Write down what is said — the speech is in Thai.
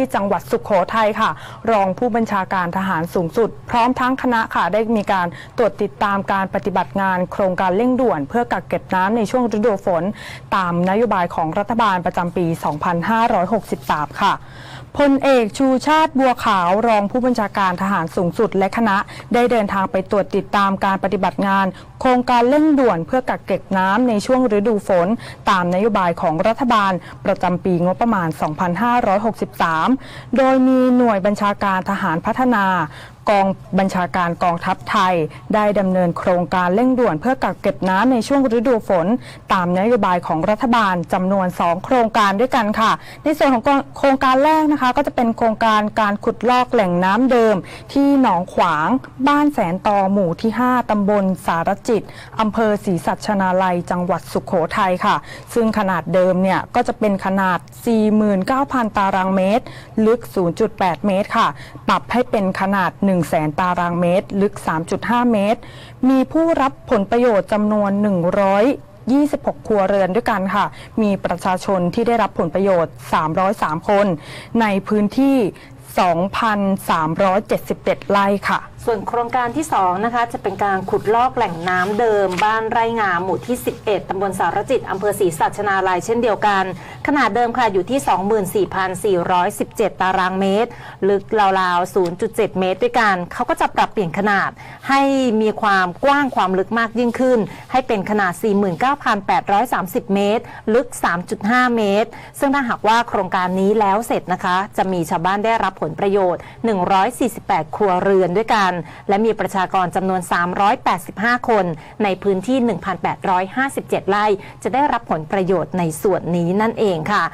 ที่จังหวัดสุขโขทัยค่ะ รองผู้บัญชาการทหารสูงสุด พร้อมทั้งคณะค่ะได้มีการตรวจติดตามการปฏิบัติงานโครงการเร่งด่วน เพื่อกักเก็บน้ำในช่วงฤดูฝน ตามนโยบายของรัฐบาลประจำปี 2563 ค่ะ พลเอกชูชาติบัวขาวรองผู้บัญชาการทหารสูงสุดและคณะ ได้เดินทางไปตรวจติดตามการปฏิบัติงาน โครงการเร่งด่วนเพื่อกักเก็บน้ำในช่วงฤดูฝน ตามนโยบายของรัฐบาล ประจำปีงบประมาณ 2563 โดยมีหน่วยบัญชาการทหารพัฒนา กองบัญชาการกองทัพไทย ได้ดำเนินโครงการเร่งด่วนเพื่อกักเก็บน้ำในช่วงฤดูฝน ตามนโยบายของรัฐบาลจำนวน 2 โครงการด้วยกันค่ะ ในส่วนของโครงการแรกนะคะ ก็จะเป็นโครงการการขุดลอกแหล่งน้ำเดิม ที่หนองขวางบ้านแสนตอหมู่ที่ 5 ตำบลสารจิตอำเภอศรีสัชนาลัย จังหวัดสุขโขทัยค่ะ ซึ่งขนาดเดิมเนี่ยก็จะเป็นขนาด 49,000 ตารางเมตร ลึก 0.8 เมตรค่ะ ปรับให้เป็นขนาด1 0 0 0 0แสนตารางเมตร ลึก 3.5 เมตร มีผู้รับผลประโยชน์จำนวน 100 26 ครัวเรือนด้วยกันค่ะ มีประชาชนที่ได้รับผลประโยชน์ 303 คน ในพื้นที่ 2,377 ไร่ค่ะส่วนโครงการที่2นะคะจะเป็นการขุดลอกแหล่งน้ำเดิม บ้านไร่งามหมู่ที่ 11ตำบลสารจิตอำเภอศรีสัชนาลัยเช่นเดียวกัน ขนาดเดิมค่ะอยู่ที่ 24,417 ตารางเมตร ลึกราวๆ 0.7 เมตรด้วยกัน เขาก็จะปรับเปลี่ยนขนาดให้มีความกว้างความลึกมากยิ่งขึ้น ให้เป็นขนาด 49,830 เมตร ลึก 3.5 เมตร ซึ่งถ้าหากว่าโครงการนี้แล้วเสร็จนะคะ จะมีชาวบ้านได้รับผลประโยชน์ 148 ครัวเรือนด้วยกันและมีประชากรจำนวน 385 คน ในพื้นที่ 1,857 ไร่ จะได้รับผลประโยชน์ในส่วนนี้นั่นเองค่ะ